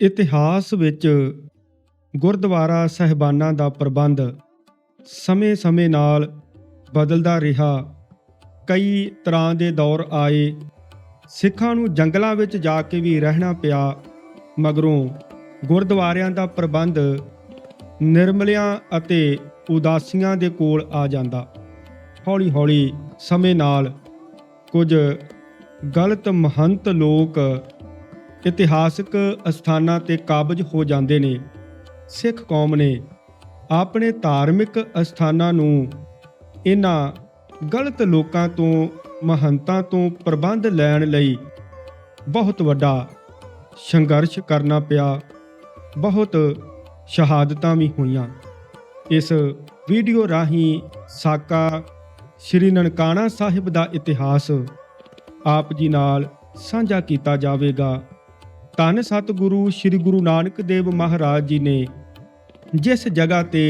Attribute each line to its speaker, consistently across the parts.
Speaker 1: ਇਤਿਹਾਸ ਵਿੱਚ ਗੁਰਦੁਆਰਾ ਸਹਿਬਾਨਾਂ ਦਾ ਪ੍ਰਬੰਧ ਸਮੇਂ-ਸਮੇਂ ਨਾਲ ਬਦਲਦਾ ਰਿਹਾ। ਕਈ ਤਰ੍ਹਾਂ ਦੇ ਦੌਰ ਆਏ। ਸਿੱਖਾਂ ਨੂੰ ਜੰਗਲਾਂ ਵਿੱਚ ਜਾ ਕੇ ਵੀ ਰਹਿਣਾ ਪਿਆ। ਮਗਰੋਂ ਗੁਰਦੁਆਰਿਆਂ ਦਾ ਪ੍ਰਬੰਧ ਨਿਰਮਲਿਆਂ ਅਤੇ ਉਦਾਸੀਆਂ ਦੇ ਕੋਲ ਆ ਜਾਂਦਾ। ਹੌਲੀ-ਹੌਲੀ ਸਮੇਂ ਨਾਲ ਕੁਝ ਗਲਤ ਮਹੰਤ ਲੋਕ ਇਤਿਹਾਸਕ ਅਸਥਾਨਾਂ ਤੇ ਕਾਬਜ ਹੋ ਜਾਂਦੇ ਨੇ। ਸਿੱਖ ਕੌਮ ਨੇ ਆਪਣੇ ਧਾਰਮਿਕ ਅਸਥਾਨਾਂ ਨੂੰ ਇਹਨਾਂ ਗਲਤ ਲੋਕਾਂ ਤੋਂ, ਮਹੰਤਾਂ ਤੋਂ ਪ੍ਰਬੰਧ ਲੈਣ ਲਈ ਬਹੁਤ ਵੱਡਾ ਸੰਘਰਸ਼ ਕਰਨਾ ਪਿਆ। ਬਹੁਤ ਸ਼ਹਾਦਤਾਂ ਵੀ ਹੋਈਆਂ। ਇਸ ਵੀਡੀਓ ਰਾਹੀਂ ਸਾਕਾ ਸ਼੍ਰੀ ਨਨਕਾਣਾ ਸਾਹਿਬ ਦਾ ਇਤਿਹਾਸ ਆਪ ਜੀ ਨਾਲ ਸਾਂਝਾ ਕੀਤਾ ਜਾਵੇਗਾ। ਧੰਨ ਸਤਿਗੁਰੂ ਸ੍ਰੀ ਗੁਰੂ ਨਾਨਕ ਦੇਵ ਮਹਾਰਾਜ ਜੀ ਨੇ ਜਿਸ ਜਗ੍ਹਾ ਤੇ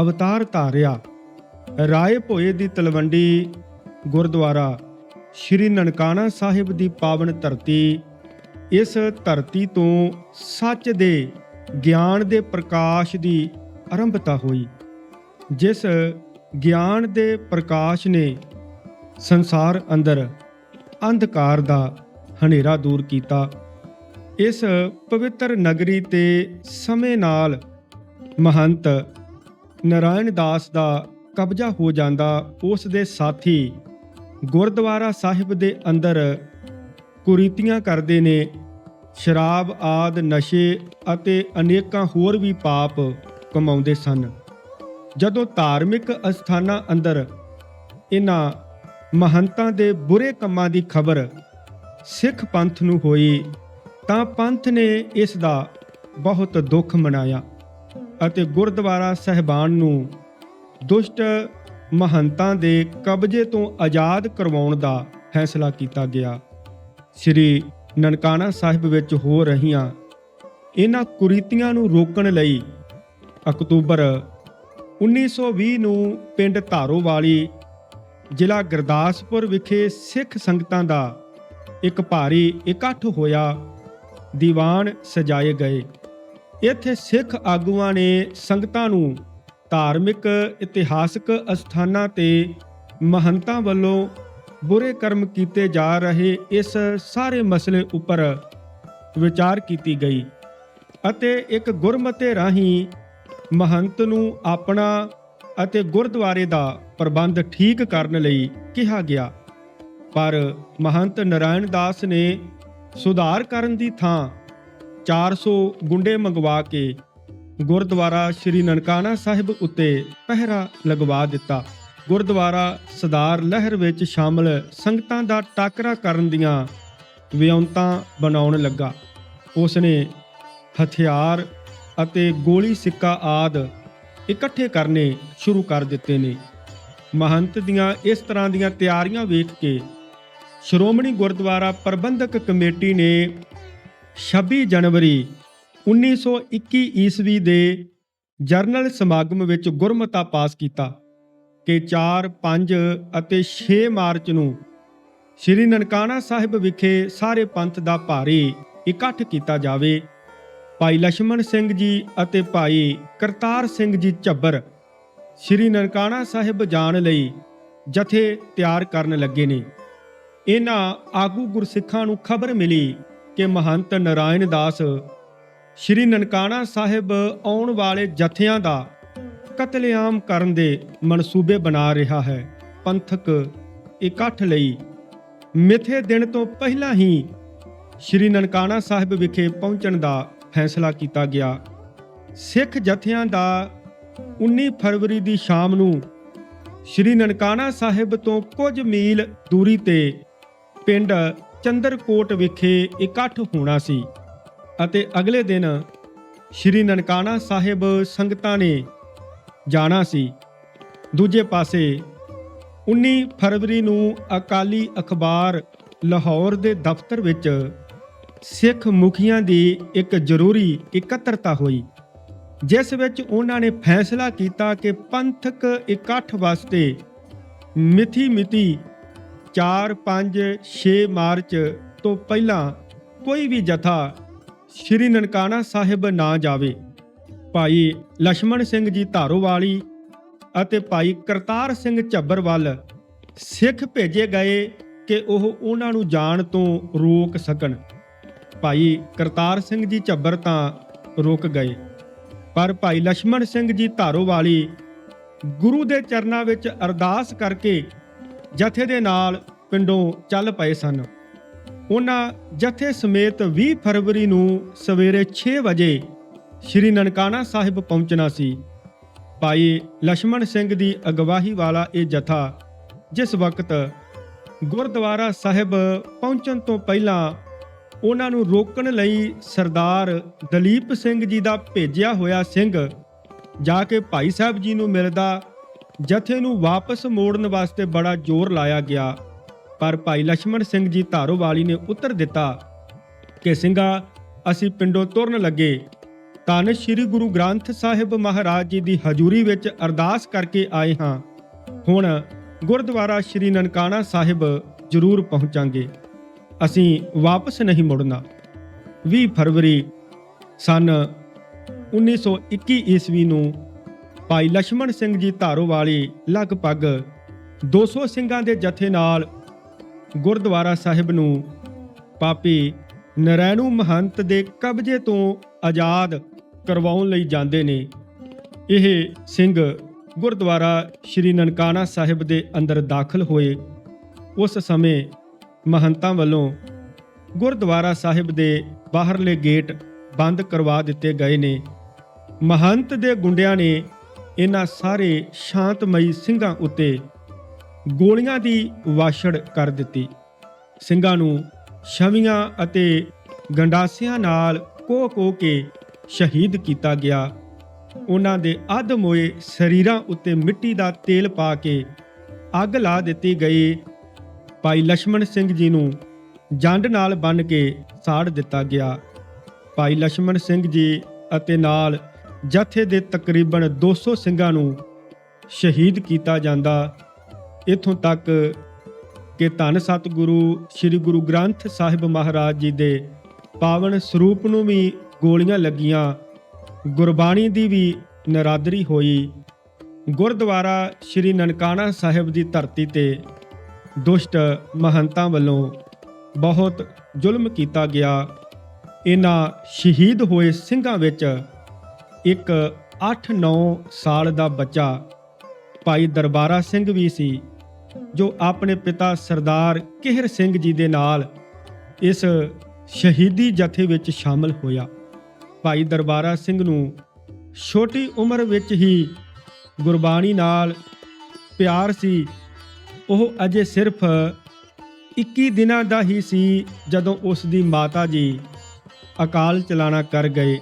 Speaker 1: ਅਵਤਾਰ ਧਾਰਿਆ, ਰਾਏ ਭੋਏ ਦੀ ਤਲਵੰਡੀ ਗੁਰਦੁਆਰਾ ਸ਼੍ਰੀ ਨਨਕਾਣਾ ਸਾਹਿਬ ਦੀ ਪਾਵਨ ਧਰਤੀ, ਇਸ ਧਰਤੀ ਤੋਂ ਸੱਚ ਦੇ, ਗਿਆਨ ਦੇ ਪ੍ਰਕਾਸ਼ ਦੀ ਆਰੰਭਤਾ ਹੋਈ, ਜਿਸ ਗਿਆਨ ਦੇ ਪ੍ਰਕਾਸ਼ ਨੇ ਸੰਸਾਰ ਅੰਦਰ ਅੰਧਕਾਰ ਦਾ ਹਨੇਰਾ ਦੂਰ ਕੀਤਾ। ਇਸ ਪਵਿੱਤਰ ਨਗਰੀ ਤੇ ਸਮੇਂ ਨਾਲ ਮਹੰਤ ਨਾਰਾਇਣ ਦਾਸ ਦਾ ਕਬਜ਼ਾ ਹੋ ਜਾਂਦਾ, ਉਸ ਦੇ ਸਾਥੀ ਗੁਰਦੁਆਰਾ ਸਾਹਿਬ ਦੇ ਅੰਦਰ ਕੁਰੀਤੀਆਂ ਕਰਦੇ ਨੇ। ਸ਼ਰਾਬ, ਆਦ, ਨਸ਼ੇ ਅਤੇ ਅਨੇਕਾਂ ਹੋਰ ਵੀ ਪਾਪ ਕਮਾਉਂਦੇ ਸਨ। ਜਦੋਂ ਧਾਰਮਿਕ ਅਸਥਾਨਾਂ ਅੰਦਰ ਇਹਨਾਂ ਮਹੰਤਾਂ ਦੇ ਬੁਰੇ ਕੰਮਾਂ ਦੀ ਖਬਰ ਸਿੱਖ ਪੰਥ ਨੂੰ ਹੋਈ ਤਾਂ ਪੰਥ ਨੇ ਇਸ ਦਾ ਬਹੁਤ ਦੁੱਖ ਮਨਾਇਆ ਅਤੇ ਗੁਰਦੁਆਰਾ ਸਹਿਬਾਨ ਨੂੰ ਦੁਸ਼ਟ ਮਹੰਤਾਂ ਦੇ ਕਬਜ਼ੇ ਤੋਂ ਆਜ਼ਾਦ ਕਰਵਾਉਣ ਦਾ ਫੈਸਲਾ ਕੀਤਾ ਗਿਆ। ਸ੍ਰੀ ਨਨਕਾਣਾ ਸਾਹਿਬ ਵਿੱਚ ਹੋ ਰਹੀਆਂ ਇਹਨਾਂ ਕੁਰੀਤੀਆਂ ਨੂੰ ਰੋਕਣ ਲਈ ਅਕਤੂਬਰ 1920 ਨੂੰ ਪਿੰਡ ਧਾਰੋਵਾਲੀ ਜ਼ਿਲ੍ਹਾ ਗੁਰਦਾਸਪੁਰ ਵਿਖੇ ਸਿੱਖ ਸੰਗਤਾਂ ਦਾ ਇੱਕ ਭਾਰੀ ਇਕੱਠ ਹੋਇਆ। ਦੀਵਾਨ ਸਜਾਏ ਗਏ। ਇੱਥੇ ਸਿੱਖ ਆਗੂਆਂ ਨੇ ਸੰਗਤਾਂ ਨੂੰ ਧਾਰਮਿਕ, ਇਤਿਹਾਸਕ ਅਸਥਾਨਾਂ ਤੇ ਮਹੰਤਾਂ ਵੱਲੋਂ ਬੁਰੇ ਕਰਮ ਕੀਤੇ ਜਾ ਰਹੇ ਇਸ ਸਾਰੇ ਮਸਲੇ ਉੱਪਰ ਵਿਚਾਰ ਕੀਤੀ ਗਈ ਅਤੇ ਇੱਕ ਗੁਰਮਤੇ ਰਾਹੀਂ ਮਹੰਤ ਨੂੰ ਆਪਣਾ ਅਤੇ ਗੁਰਦੁਆਰੇ ਦਾ ਪ੍ਰਬੰਧ ਠੀਕ ਕਰਨ ਲਈ ਕਿਹਾ ਗਿਆ। ਪਰ ਮਹੰਤ ਨਾਰਾਇਣ ਦਾਸ ਨੇ ਸੁਧਾਰ ਕਰਨ ਦੀ ਥਾਂ 400 ਗੁੰਡੇ ਮੰਗਵਾ ਕੇ ਗੁਰਦੁਆਰਾ ਸ਼੍ਰੀ ਨਨਕਾਣਾ ਸਾਹਿਬ ਉੱਤੇ ਪਹਿਰਾ ਲਗਵਾ ਦਿੱਤਾ। ਗੁਰਦੁਆਰਾ ਸਦਾਰ ਲਹਿਰ ਵਿੱਚ ਸ਼ਾਮਲ ਸੰਗਤਾਂ ਦਾ ਟਾਕਰਾ ਕਰਨ ਦੀਆਂ ਵਿਉਂਤਾਂ ਬਣਾਉਣ ਲੱਗਾ। ਉਸ ਨੇ ਹਥਿਆਰ ਅਤੇ ਗੋਲੀ ਸਿੱਕਾ ਆਦ ਇਕੱਠੇ ਕਰਨੇ ਸ਼ੁਰੂ ਕਰ ਦਿੱਤੇ ਨੇ। ਮਹੰਤ ਦੀਆਂ ਇਸ ਤਰ੍ਹਾਂ ਦੀਆਂ ਤਿਆਰੀਆਂ ਵੇਖ ਕੇ ਸ਼੍ਰੋਮਣੀ ਗੁਰਦੁਆਰਾ ਪ੍ਰਬੰਧਕ ਕਮੇਟੀ ਨੇ 26 ਜਨਵਰੀ 1921 ਈਸਵੀ ਦੇ ਜਰਨਲ ਸਮਾਗਮ ਵਿੱਚ ਗੁਰਮਤਾ ਪਾਸ ਕੀਤਾ ਕਿ 4 5 ਅਤੇ 6 ਮਾਰਚ ਨੂੰ ਸ੍ਰੀ ਨਨਕਾਣਾ ਸਾਹਿਬ ਵਿਖੇ ਸਾਰੇ ਪੰਥ ਦਾ ਭਾਰੀ ਇਕੱਠ ਕੀਤਾ ਜਾਵੇ। ਭਾਈ ਲక్ష్మణ ਸਿੰਘ ਜੀ ਅਤੇ ਭਾਈ ਕਰਤਾਰ ਸਿੰਘ ਜੀ ਝੱਬਰ ਸ੍ਰੀ ਨਨਕਾਣਾ ਸਾਹਿਬ ਜਾਣ ਲਈ ਜਥੇ ਤਿਆਰ ਕਰਨ ਲੱਗੇ ਨੇ। ਇਹਨਾਂ ਆਗੂ ਗੁਰਸਿੱਖਾਂ ਨੂੰ ਖਬਰ ਮਿਲੀ ਕਿ ਮਹੰਤ ਨਾਰਾਇਣ ਦਾਸ ਸ਼੍ਰੀ ਨਨਕਾਣਾ ਸਾਹਿਬ ਆਉਣ ਵਾਲੇ ਜਥਿਆਂ ਦਾ ਕਤਲੇਆਮ ਕਰਨ ਦੇ ਮਨਸੂਬੇ ਬਣਾ ਰਿਹਾ ਹੈ। ਪੰਥਕ ਇਕੱਠ ਲਈ ਮਿੱਥੇ ਦਿਨ ਤੋਂ ਪਹਿਲਾਂ ਹੀ ਸ਼੍ਰੀ ਨਨਕਾਣਾ ਸਾਹਿਬ ਵਿਖੇ ਪਹੁੰਚਣ ਦਾ ਫੈਸਲਾ ਕੀਤਾ ਗਿਆ। ਸਿੱਖ ਜਥਿਆਂ ਦਾ 19 ਫਰਵਰੀ ਦੀ ਸ਼ਾਮ ਨੂੰ ਸ਼੍ਰੀ ਨਨਕਾਣਾ ਸਾਹਿਬ ਤੋਂ ਕੁਝ ਮੀਲ ਦੂਰੀ ਤੇ ਪਿੰਡ ਚੰਦਰਕੋਟ ਵਿਖੇ ਇਕੱਠ ਹੋਣਾ ਸੀ ਅਤੇ ਅਗਲੇ ਦਿਨ ਸ਼੍ਰੀ ਨਨਕਾਣਾ ਸਾਹਿਬ ਸੰਗਤਾਂ ਨੇ ਜਾਣਾ ਸੀ। ਦੂਜੇ ਪਾਸੇ 19 ਫਰਵਰੀ ਨੂੰ ਅਕਾਲੀ ਅਖਬਾਰ ਲਾਹੌਰ ਦੇ ਦਫ਼ਤਰ ਵਿੱਚ ਸਿੱਖ ਮੁਖੀਆਂ ਦੀ ਇੱਕ ਜ਼ਰੂਰੀ ਇਕੱਤਰਤਾ ਹੋਈ, ਜਿਸ ਵਿੱਚ ਉਹਨਾਂ ਨੇ ਫੈਸਲਾ ਕੀਤਾ ਕਿ ਪੰਥਕ ਇਕੱਠ ਵਾਸਤੇ ਮਿਥੀ ਮਿਤੀ 4 5 6 ਮਾਰਚ ਤੋਂ ਪਹਿਲਾਂ ਕੋਈ ਵੀ ਜਥਾ ਸ਼੍ਰੀ ਨਨਕਾਣਾ ਸਾਹਿਬ ਨਾ ਜਾਵੇ। ਭਾਈ ਲక్ష్మణ ਸਿੰਘ ਜੀ ਧਾਰੋਵਾਲੀ ਅਤੇ ਭਾਈ ਕਰਤਾਰ ਸਿੰਘ ਝੱਬਰ ਵੱਲ ਸਿੱਖ ਭੇਜੇ ਗਏ ਕਿ ਉਹ ਉਹਨਾਂ ਨੂੰ ਜਾਣ ਤੋਂ ਰੋਕ ਸਕਣ। ਭਾਈ ਕਰਤਾਰ ਸਿੰਘ ਜੀ ਝੱਬਰ ਤਾਂ ਰੁਕ ਗਏ। ਪਰ ਭਾਈ ਲక్ష్మణ ਸਿੰਘ ਜੀ ਧਾਰੋਵਾਲੀ ਗੁਰੂ ਦੇ ਚਰਨਾਂ ਵਿੱਚ ਅਰਦਾਸ ਕਰਕੇ ਜਥੇ ਦੇ ਨਾਲ ਪਿੰਡੋਂ ਚੱਲ ਪਏ ਸਨ। ਉਹਨਾਂ ਜਥੇ ਸਮੇਤ 20 ਫਰਵਰੀ ਨੂੰ ਸਵੇਰੇ 6 ਵਜੇ ਸ਼੍ਰੀ ਨਨਕਾਣਾ ਸਾਹਿਬ ਪਹੁੰਚਣਾ ਸੀ। ਭਾਈ ਲక్ష్మణ ਸਿੰਘ ਦੀ ਅਗਵਾਹੀ ਵਾਲਾ ਇਹ ਜਥਾ ਜਿਸ ਵਕਤ ਗੁਰਦੁਆਰਾ ਸਾਹਿਬ ਪਹੁੰਚਣ ਤੋਂ ਪਹਿਲਾਂ ਉਹਨਾਂ ਨੂੰ ਰੋਕਣ ਲਈ ਸਰਦਾਰ ਦਲੀਪ ਸਿੰਘ ਜੀ ਦਾ ਭੇਜਿਆ ਹੋਇਆ ਸਿੰਘ, ਜਾ ਕੇ ਭਾਈ ਸਾਹਿਬ ਜੀ ਨੂੰ ਮਿਲਦਾ ਜਥੇ ਨੂੰ ਵਾਪਸ ਮੋੜਨ ਵਾਸਤੇ ਬੜਾ ਜ਼ੋਰ ਲਾਇਆ ਗਿਆ, ਪਰ ਭਾਈ ਲక్ష్మణ ਸਿੰਘ ਜੀ ਧਾਰੋਵਾਲੀ ਨੇ ਉੱਤਰ ਦਿੱਤਾ ਕਿ, ਸਿੰਘਾ, ਅਸੀਂ ਪਿੰਡੋਂ ਤੁਰਨ ਲੱਗੇ। ਤਨ ਸ੍ਰੀ ਗੁਰੂ ਗ੍ਰੰਥ ਸਾਹਿਬ ਮਹਾਰਾਜ ਜੀ ਦੀ ਹਜ਼ੂਰੀ ਵਿੱਚ ਅਰਦਾਸ ਕਰਕੇ ਆਏ ਹਾਂ। ਹੁਣ ਗੁਰਦੁਆਰਾ ਸ੍ਰੀ ਨਨਕਾਣਾ ਸਾਹਿਬ ਜ਼ਰੂਰ ਪਹੁੰਚਾਂਗੇ। ਅਸੀਂ ਵਾਪਸ ਨਹੀਂ ਮੁੜਨਾ। 20 ਫਰਵਰੀ ਸਨ 1921 ਈਸਵੀ ਨੂੰ ਭਾਈ ਲక్ష్మణ ਸਿੰਘ ਜੀ ਧਾਰੋ ਵਾਲੀ ਲਗਭਗ 200 ਸਿੰਘਾਂ ਦੇ ਜਥੇ ਨਾਲ ਗੁਰਦੁਆਰਾ ਸਾਹਿਬ ਨੂੰ ਪਾਪੀ ਨਰੈਣੂ ਮਹੰਤ ਦੇ ਕਬਜ਼ੇ ਤੋਂ ਆਜ਼ਾਦ ਕਰਵਾਉਣ ਲਈ ਜਾਂਦੇ ਨੇ। ਇਹ ਸਿੰਘ ਗੁਰਦੁਆਰਾ ਸ਼੍ਰੀ ਨਨਕਾਣਾ ਸਾਹਿਬ ਦੇ ਅੰਦਰ ਦਾਖਲ ਹੋਏ। ਉਸ ਸਮੇਂ ਮਹੰਤਾਂ ਵੱਲੋਂ ਗੁਰਦੁਆਰਾ ਸਾਹਿਬ ਦੇ ਬਾਹਰਲੇ ਗੇਟ ਬੰਦ ਕਰਵਾ ਦਿੱਤੇ ਗਏ ਨੇ। ਮਹੰਤ ਦੇ ਗੁੰਡਿਆਂ ਨੇ ਇਹਨਾਂ ਸਾਰੇ ਸ਼ਾਂਤਮਈ ਸਿੰਘਾਂ ਉੱਤੇ ਗੋਲੀਆਂ ਦੀ ਵਾਸ਼ੜ ਕਰ ਦਿੱਤੀ। ਸਿੰਘਾਂ ਨੂੰ ਛਵੀਆਂ ਅਤੇ ਗੰਡਾਸਿਆਂ ਨਾਲ ਕੋਹ-ਕੋਹ ਕੇ ਸ਼ਹੀਦ ਕੀਤਾ ਗਿਆ। ਉਹਨਾਂ ਦੇ ਅੱਧ ਅਧਮੋਏ ਸਰੀਰਾਂ ਉੱਤੇ ਮਿੱਟੀ ਦਾ ਤੇਲ ਪਾ ਕੇ ਅੱਗ ਲਾ ਦਿੱਤੀ ਗਈ। ਭਾਈ ਲక్ష్మణ ਸਿੰਘ ਜੀ ਨੂੰ ਜੰਡ ਨਾਲ ਬੰਨ ਕੇ ਸਾੜ ਦਿੱਤਾ ਗਿਆ। ਭਾਈ ਲక్ష్మణ ਸਿੰਘ ਜੀ ਅਤੇ ਨਾਲ ਜਥੇ ਦੇ ਤਕਰੀਬਨ 200 ਸਿੰਘਾਂ ਨੂੰ ਸ਼ਹੀਦ ਕੀਤਾ ਜਾਂਦਾ। ਇਥੋਂ ਤੱਕ ਕਿ ਧੰਨ ਸਤਿਗੁਰੂ, ਸ੍ਰੀ ਗੁਰੂ ਗ੍ਰੰਥ ਸਾਹਿਬ ਮਹਾਰਾਜ ਜੀ ਦੇ ਪਾਵਨ ਸਰੂਪ ਨੂੰ ਵੀ ਗੋਲੀਆਂ ਲੱਗੀਆਂ। ਗੁਰਬਾਣੀ ਦੀ ਵੀ ਨਰਾਦਰੀ ਹੋਈ। ਗੁਰਦੁਆਰਾ ਸ੍ਰੀ ਨਨਕਾਣਾ ਸਾਹਿਬ ਦੀ ਧਰਤੀ ਤੇ ਦੁਸ਼ਟ ਮਹੰਤਾਂ ਵੱਲੋਂ ਬਹੁਤ ਜ਼ੁਲਮ ਕੀਤਾ ਗਿਆ। ਇਹਨਾਂ ਸ਼ਹੀਦ ਹੋਏ ਸਿੰਘਾਂ ਵਿੱਚ ਇੱਕ 8-9 ਸਾਲ ਦਾ ਬੱਚਾ ਭਾਈ ਦਰਬਾਰਾ ਸਿੰਘ ਵੀ ਸੀ, ਜੋ ਆਪਣੇ ਪਿਤਾ ਸਰਦਾਰ ਕਿਹਰ ਸਿੰਘ ਜੀ ਦੇ ਨਾਲ ਇਸ ਸ਼ਹੀਦੀ ਜਥੇ ਵਿੱਚ ਸ਼ਾਮਲ ਹੋਇਆ। ਭਾਈ ਦਰਬਾਰਾ ਸਿੰਘ ਨੂੰ ਛੋਟੀ ਉਮਰ ਵਿੱਚ ਹੀ ਗੁਰਬਾਣੀ ਨਾਲ ਪਿਆਰ ਸੀ। ਉਹ ਅਜੇ ਸਿਰਫ 21 ਦਿਨਾਂ ਦਾ ਹੀ ਸੀ ਜਦੋਂ ਉਸ ਦੀ ਮਾਤਾ ਜੀ ਅਕਾਲ ਚਲਾਣਾ ਕਰ ਗਏ।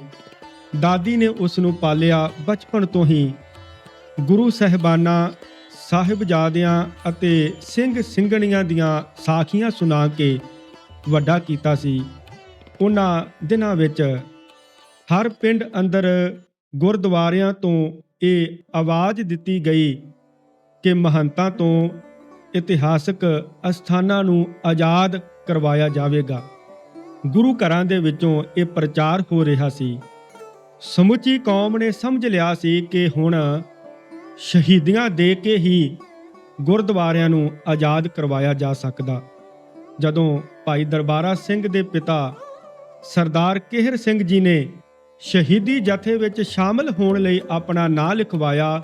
Speaker 1: ਦਾਦੀ ਨੇ ਉਸ ਨੂੰ ਪਾਲਿਆ ਬਚਪਨ ਤੋਂ ਹੀ। ਗੁਰੂ ਸਹਿਬਾਨਾਂ ਸਾਹਿਬਜ਼ਾਦਿਆਂ ਅਤੇ ਸਿੰਘ ਸਿੰਘਣੀਆਂ ਦੀਆਂ ਸਾਖੀਆਂ ਸੁਣਾ ਕੇ ਵੱਡਾ ਕੀਤਾ ਸੀ। ਉਹਨਾਂ ਦਿਨਾਂ ਵਿੱਚ ਹਰ ਪਿੰਡ ਅੰਦਰ ਗੁਰਦੁਆਰਿਆਂ ਤੋਂ ਇਹ ਆਵਾਜ਼ ਦਿੱਤੀ ਗਈ ਕਿ ਮਹੰਤਾਂ ਤੋਂ ਇਤਿਹਾਸਕ ਅਸਥਾਨਾਂ ਨੂੰ ਆਜ਼ਾਦ ਕਰਵਾਇਆ ਜਾਵੇਗਾ। ਗੁਰੂ ਘਰਾਂ ਦੇ ਵਿੱਚੋਂ ਇਹ ਪ੍ਰਚਾਰ ਹੋ ਰਿਹਾ ਸੀ। ਸਮੁੱਚੀ ਕੌਮ ਨੇ ਸਮਝ ਲਿਆ ਸੀ ਕਿ ਹੁਣ ਸ਼ਹੀਦੀਆਂ ਦੇ ਕੇ ਹੀ ਗੁਰਦੁਆਰਿਆਂ ਨੂੰ ਆਜ਼ਾਦ ਕਰਵਾਇਆ ਜਾ ਸਕਦਾ। ਜਦੋਂ ਭਾਈ ਦਰਬਾਰਾ ਸਿੰਘ ਦੇ ਪਿਤਾ ਸਰਦਾਰ ਕਿਹਰ ਸਿੰਘ ਜੀ ਨੇ ਸ਼ਹੀਦੀ ਜਥੇ ਵਿੱਚ ਸ਼ਾਮਲ ਹੋਣ ਲਈ ਆਪਣਾ ਨਾਂ ਲਿਖਵਾਇਆ,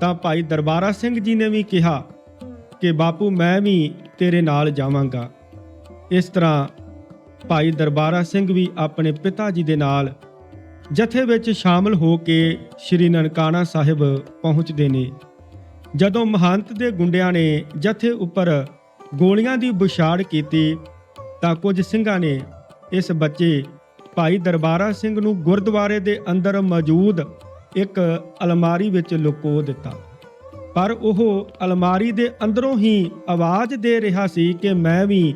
Speaker 1: ਤਾਂ ਭਾਈ ਦਰਬਾਰਾ ਸਿੰਘ ਜੀ ਨੇ ਵੀ ਕਿਹਾ ਕਿ, ਬਾਪੂ, ਮੈਂ ਵੀ ਤੇਰੇ ਨਾਲ ਜਾਵਾਂਗਾ। ਇਸ ਤਰ੍ਹਾਂ ਭਾਈ ਦਰਬਾਰਾ ਸਿੰਘ ਵੀ ਆਪਣੇ ਪਿਤਾ ਜੀ ਦੇ ਨਾਲ ਜਥੇ ਵਿੱਚ ਸ਼ਾਮਲ ਹੋ ਕੇ ਸ਼੍ਰੀ ਨਨਕਾਣਾ ਸਾਹਿਬ ਪਹੁੰਚਦੇ ਨੇ। ਜਦੋਂ ਮਹੰਤ ਦੇ ਗੁੰਡਿਆਂ ਨੇ ਜਥੇ ਉੱਪਰ ਗੋਲੀਆਂ ਦੀ ਬੁਛਾੜ ਕੀਤੀ, ਤਾਂ ਕੁਝ ਸਿੰਘਾਂ ਨੇ ਇਸ ਬੱਚੇ ਭਾਈ ਦਰਬਾਰਾ ਸਿੰਘ ਨੂੰ ਗੁਰਦੁਆਰੇ ਦੇ ਅੰਦਰ ਮੌਜੂਦ ਇੱਕ ਅਲਮਾਰੀ ਵਿੱਚ ਲੁਕੋ ਦਿੱਤਾ। ਪਰ ਉਹ ਅਲਮਾਰੀ ਦੇ ਅੰਦਰੋਂ ਹੀ ਆਵਾਜ਼ ਦੇ ਰਿਹਾ ਸੀ ਕਿ ਮੈਂ ਵੀ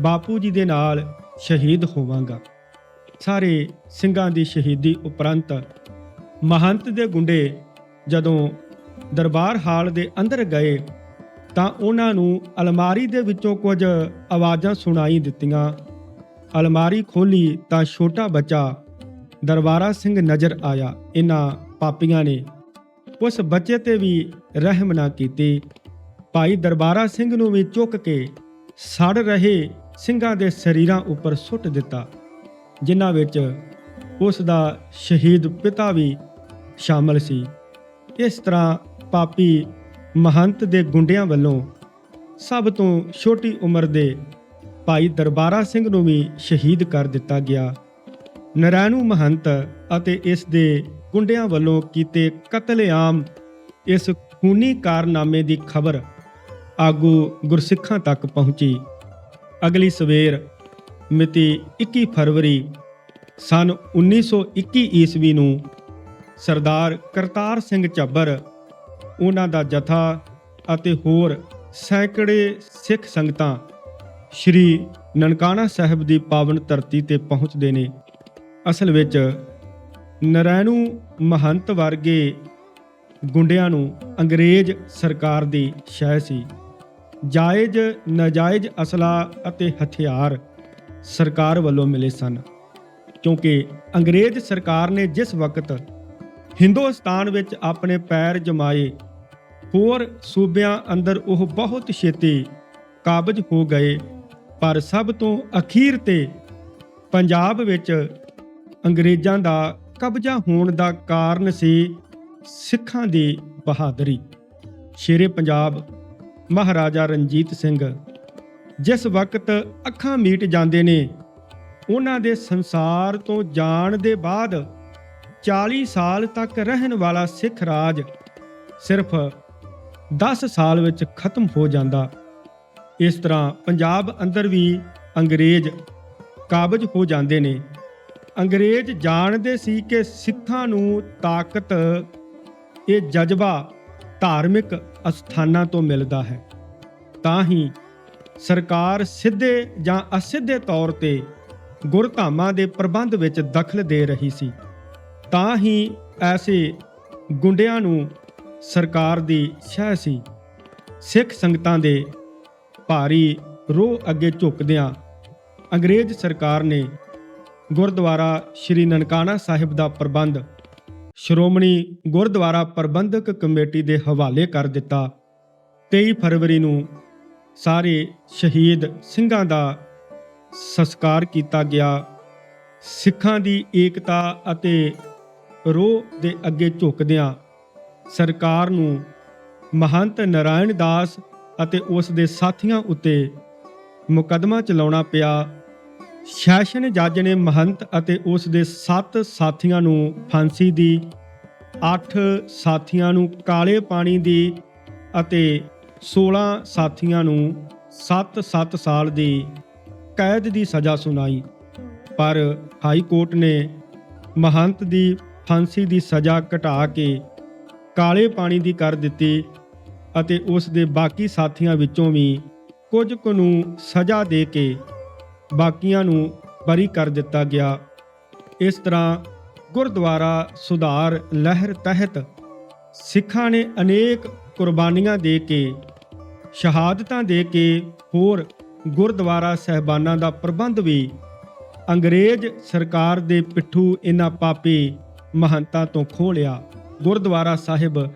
Speaker 1: ਬਾਪੂ ਜੀ ਦੇ ਨਾਲ ਸ਼ਹੀਦ ਹੋਵਾਂਗਾ। ਸਾਰੇ ਸਿੰਘਾਂ ਦੀ ਸ਼ਹੀਦੀ ਉਪਰੰਤ ਮਹੰਤ ਦੇ ਗੁੰਡੇ ਜਦੋਂ ਦਰਬਾਰ ਹਾਲ ਦੇ ਅੰਦਰ ਗਏ ਤਾਂ ਉਹਨਾਂ ਨੂੰ ਅਲਮਾਰੀ ਦੇ ਵਿੱਚੋਂ ਕੁਝ ਆਵਾਜ਼ਾਂ ਸੁਣਾਈ ਦਿੱਤੀਆਂ। ਅਲਮਾਰੀ ਖੋਲੀ ਤਾਂ ਛੋਟਾ ਬੱਚਾ ਦਰਬਾਰਾ ਸਿੰਘ ਨਜ਼ਰ ਆਇਆ। ਇਹਨਾਂ ਪਾਪੀਆਂ ਨੇ ਉਸ ਬੱਚੇ ਤੇ ਵੀ ਰਹਿਮ ਨਾ ਕੀਤੀ। ਭਾਈ ਦਰਬਾਰਾ ਸਿੰਘ ਨੂੰ ਵੀ ਚੁੱਕ ਕੇ ਸੜ ਰਹੇ ਸਿੰਘਾਂ ਦੇ ਸਰੀਰਾਂ ਉੱਪਰ ਸੁੱਟ ਦਿੱਤਾ। ਜਿਨ੍ਹਾਂ ਵਿੱਚ ਉਸ ਦਾ ਸ਼ਹੀਦ ਪਿਤਾ ਵੀ ਸ਼ਾਮਲ ਸੀ। ਇਸ ਤਰ੍ਹਾਂ ਪਾਪੀ ਮਹੰਤ ਦੇ ਗੁੰਡਿਆਂ ਵੱਲੋਂ ਸਭ ਤੋਂ ਛੋਟੀ ਉਮਰ ਦੇ ਭਾਈ ਦਰਬਾਰਾ ਸਿੰਘ ਨੂੰ ਵੀ ਸ਼ਹੀਦ ਕਰ ਦਿੱਤਾ ਗਿਆ। ਨਰੈਣੂ ਮਹੰਤ ਅਤੇ ਇਸ ਦੇ ਗੁੰਡਿਆਂ ਵੱਲੋਂ ਕੀਤੇ ਕਤਲੇਆਮ ਇਸ ਖੂਨੀ ਕਾਰਨਾਮੇ ਦੀ ਖਬਰ ਆਗੂ ਗੁਰਸਿੱਖਾਂ ਤੱਕ ਪਹੁੰਚੀ। ਅਗਲੀ ਸਵੇਰ ਮਿਤੀ 21 ਫਰਵਰੀ ਸਨ 1921 ਈਸਵੀ ਨੂੰ ਸਰਦਾਰ ਕਰਤਾਰ ਸਿੰਘ ਝੱਬਰ, ਉਹਨਾਂ ਦਾ ਜਥਾ ਅਤੇ ਹੋਰ ਸੈਂਕੜੇ ਸਿੱਖ ਸੰਗਤਾਂ ਸ਼੍ਰੀ ਨਨਕਾਣਾ ਸਾਹਿਬ ਦੀ ਪਾਵਨ ਧਰਤੀ ਤੇ ਪਹੁੰਚਦੇ ਨੇ। ਅਸਲ ਵਿੱਚ ਨਰੈਣੂ ਮਹੰਤ ਵਰਗੇ ਗੁੰਡਿਆਂ ਨੂੰ ਅੰਗਰੇਜ਼ ਸਰਕਾਰ ਦੀ ਸ਼ਹਿ ਸੀ। ਜਾਇਜ਼, ਨਾਜਾਇਜ਼ ਅਸਲਾ ਅਤੇ ਹਥਿਆਰ ਸਰਕਾਰ ਵੱਲੋਂ ਮਿਲੇ ਸਨ, ਕਿਉਂਕਿ ਅੰਗਰੇਜ਼ ਸਰਕਾਰ ਨੇ ਜਿਸ ਵਕਤ ਹਿੰਦੁਸਤਾਨ ਵਿੱਚ ਆਪਣੇ ਪੈਰ ਜਮਾਏ, ਹੋਰ ਸੂਬਿਆਂ ਅੰਦਰ ਉਹ ਬਹੁਤ ਛੇਤੀ ਕਾਬਜ ਹੋ ਗਏ, ਪਰ ਸਭ ਤੋਂ ਅਖੀਰ ਤੇ ਪੰਜਾਬ ਵਿੱਚ ਅੰਗਰੇਜ਼ਾਂ ਦਾ ਕਬਜ਼ਾ ਹੋਣ ਦਾ ਕਾਰਨ ਸੀ ਸਿੱਖਾਂ ਦੀ ਬਹਾਦਰੀ। ਸ਼ੇਰੇ ਪੰਜਾਬ, ਮਹਾਰਾਜਾ ਰਣਜੀਤ ਸਿੰਘ ਜਿਸ ਵਕਤ ਅੱਖਾਂ ਮੀਟ ਜਾਂਦੇ ਨੇ, ਉਹਨਾਂ ਦੇ ਸੰਸਾਰ ਤੋਂ ਜਾਣ ਦੇ ਬਾਅਦ 40 ਸਾਲ ਤੱਕ ਰਹਿਣ ਵਾਲਾ ਸਿੱਖ ਰਾਜ ਸਿਰਫ 10 ਸਾਲ ਵਿੱਚ ਖਤਮ ਹੋ ਜਾਂਦਾ। ਇਸ ਤਰ੍ਹਾਂ ਪੰਜਾਬ ਅੰਦਰ ਵੀ ਅੰਗਰੇਜ਼ ਕਾਬਜ ਹੋ ਜਾਂਦੇ ਨੇ। ਅੰਗਰੇਜ਼ ਜਾਣਦੇ ਸੀ ਕਿ ਸਿੱਖਾਂ ਨੂੰ ਤਾਕਤ, ਇਹ ਜਜ਼ਬਾ ਧਾਰਮਿਕ ਅਸਥਾਨਾਂ ਤੋਂ ਮਿਲਦਾ ਹੈ। ਤਾਂ ਹੀ ਸਰਕਾਰ ਸਿੱਧੇ ਜਾਂ ਅਸਿੱਧੇ ਤੌਰ ਤੇ ਗੁਰਧਾਮਾਂ ਦੇ ਪ੍ਰਬੰਧ ਵਿੱਚ ਦਖਲ ਦੇ ਰਹੀ ਸੀ, ਤਾਂ ਹੀ ਐਸੇ ਗੁੰਡਿਆਂ ਨੂੰ ਸਰਕਾਰ ਦੀ ਸ਼ਹਿ ਸੀ। ਸਿੱਖ ਸੰਗਤਾਂ ਦੇ ਭਾਰੀ ਰੋਹ ਅੱਗੇ ਝੁਕਦਿਆਂ ਅੰਗਰੇਜ਼ ਸਰਕਾਰ ਨੇ ਗੁਰਦੁਆਰਾ ਸ਼੍ਰੀ ਨਨਕਾਣਾ ਸਾਹਿਬ ਦਾ ਪ੍ਰਬੰਧ ਸ਼੍ਰੋਮਣੀ ਗੁਰਦੁਆਰਾ ਪ੍ਰਬੰਧਕ ਕਮੇਟੀ ਦੇ ਹਵਾਲੇ ਕਰ ਦਿੱਤਾ। 23 ਫਰਵਰੀ ਨੂੰ ਸਾਰੇ ਸ਼ਹੀਦ ਸਿੰਘਾਂ ਦਾ ਸੰਸਕਾਰ ਕੀਤਾ ਗਿਆ। ਸਿੱਖਾਂ ਦੀ ਏਕਤਾ ਅਤੇ ਰੋਹ ਦੇ ਅੱਗੇ ਝੁਕਦਿਆਂ ਸਰਕਾਰ ਨੂੰ ਮਹੰਤ ਨਾਰਾਇਣ ਦਾਸ ਅਤੇ ਉਸ ਦੇ ਸਾਥੀਆਂ ਉੱਤੇ ਮੁਕੱਦਮਾ ਚਲਾਉਣਾ ਪਿਆ। ਸੈਸ਼ਨ ਜੱਜ ਨੇ ਮਹੰਤ ਅਤੇ ਉਸ ਦੇ 7 ਸਾਥੀਆਂ ਨੂੰ ਫਾਂਸੀ ਦੀ 8 ਸਾਥੀਆਂ ਨੂੰ ਕਾਲੇ ਪਾਣੀ ਦੀ ਅਤੇ 16 ਸਾਥੀਆਂ ਨੂੰ 7-7 ਸਾਲ ਦੀ ਕੈਦ ਦੀ ਸਜ਼ਾ ਸੁਣਾਈ। ਪਰ ਹਾਈ ਕੋਰਟ ਨੇ ਮਹੰਤ ਦੀ ਫਾਂਸੀ ਦੀ ਸਜ਼ਾ ਘਟਾ ਕੇ ਕਾਲੇ ਪਾਣੀ ਦੀ ਕਰ ਦਿੱਤੀ ਅਤੇ ਉਸ ਦੇ ਬਾਕੀ ਸਾਥੀਆਂ ਵਿੱਚੋਂ ਵੀ ਕੁਝ ਕੁ ਨੂੰ ਸਜ਼ਾ ਦੇ ਕੇ ਬਾਕੀਆਂ ਨੂੰ ਬਰੀ ਕਰ ਦਿੱਤਾ ਗਿਆ। ਇਸ ਤਰ੍ਹਾਂ ਗੁਰਦੁਆਰਾ ਸੁਧਾਰ ਲਹਿਰ ਤਹਿਤ ਸਿੱਖਾਂ ਨੇ ਅਨੇਕ ਕੁਰਬਾਨੀਆਂ ਦੇ ਕੇ ਸ਼ਹਾਦਤਾਂ ਦੇ ਕੇ ਹੋਰ ਗੁਰਦੁਆਰਾ ਸਹਿਬਾਨਾਂ ਦਾ ਪ੍ਰਬੰਧ ਵੀ ਅੰਗਰੇਜ਼ ਸਰਕਾਰ ਦੇ ਪਿੱਠੂ ਇਹਨਾਂ ਪਾਪੀ ਮਹੰਤਾਂ ਤੋਂ ਖੋਹ ਲਿਆ। ਗੁਰਦੁਆਰਾ ਸਾਹਿਬ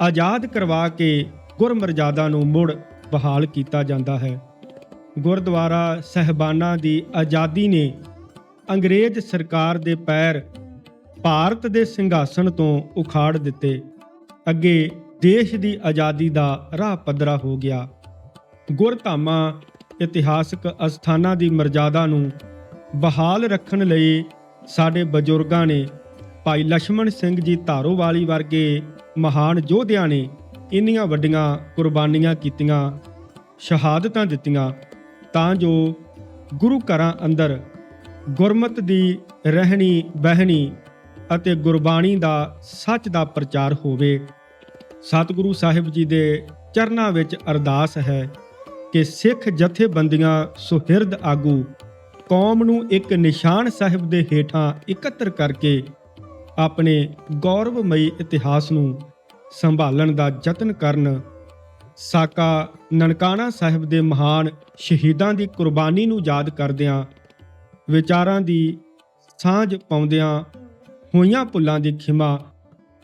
Speaker 1: ਆਜ਼ਾਦ ਕਰਵਾ ਕੇ ਗੁਰਮਰਜ਼ਾਦਾ ਨੂੰ ਮੁੜ ਬਹਾਲ ਕੀਤਾ ਜਾਂਦਾ ਹੈ। ਗੁਰਦੁਆਰਾ ਸਹਿਬਾਨਾਂ ਦੀ ਆਜ਼ਾਦੀ ਨੇ ਅੰਗਰੇਜ਼ ਸਰਕਾਰ ਦੇ ਪੈਰ ਭਾਰਤ ਦੇ ਸਿੰਘਾਸਣ ਤੋਂ ਉਖਾੜ ਦਿੱਤੇ। ਅੱਗੇ ਦੇਸ਼ ਦੀ ਆਜ਼ਾਦੀ ਦਾ ਰਾਹ ਪੱਧਰਾ ਹੋ ਗਿਆ। ਗੁਰਧਾਮਾਂ ਇਤਿਹਾਸਕ ਅਸਥਾਨਾਂ ਦੀ ਮਰਜ਼ਾਦਾ ਨੂੰ ਬਹਾਲ ਰੱਖਣ ਲਈ ਸਾਡੇ ਬਜ਼ੁਰਗਾਂ ਨੇ ਭਾਈ ਲక్ష్మణ ਸਿੰਘ ਜੀ ਧਾਰੋਵਾਲੀ ਵਰਗੇ ਮਹਾਨ ਯੋਧਿਆਂ ਨੇ ਇੰਨੀਆਂ ਵੱਡੀਆਂ ਕੁਰਬਾਨੀਆਂ ਕੀਤੀਆਂ, ਸ਼ਹਾਦਤਾਂ ਦਿੱਤੀਆਂ, ਤਾਂ ਜੋ ਗੁਰੂ ਘਰਾਂ ਅੰਦਰ ਗੁਰਮਤ ਦੀ ਰਹਿਣੀ ਬਹਿਣੀ ਅਤੇ ਗੁਰਬਾਣੀ ਦਾ ਸੱਚ ਦਾ ਪ੍ਰਚਾਰ ਹੋਵੇ। ਸਤਿਗੁਰੂ ਸਾਹਿਬ ਜੀ ਦੇ ਚਰਨਾਂ ਵਿੱਚ ਅਰਦਾਸ ਹੈ ਕਿ ਸਿੱਖ ਜਥੇਬੰਦੀਆਂ ਸੁਹਿਰਦ ਆਗੂ ਕੌਮ ਨੂੰ ਇੱਕ ਨਿਸ਼ਾਨ ਸਾਹਿਬ ਦੇ ਹੇਠਾਂ ਇਕੱਤਰ ਕਰਕੇ ਆਪਣੇ ਗੌਰਵਮਈ ਇਤਿਹਾਸ ਨੂੰ ਸੰਭਾਲਣ ਦਾ ਯਤਨ ਕਰਨ, ਸਾਕਾ ਨਨਕਾਣਾ ਸਾਹਿਬ ਦੇ ਮਹਾਨ ਸ਼ਹੀਦਾਂ ਦੀ ਕੁਰਬਾਨੀ ਨੂੰ ਯਾਦ ਕਰਦਿਆਂ ਵਿਚਾਰਾਂ ਦੀ ਸਾਂਝ ਪਾਉਂਦਿਆਂ ਹੋਈਆਂ ਭੁੱਲਾਂ ਦੀ ਖਿਮਾ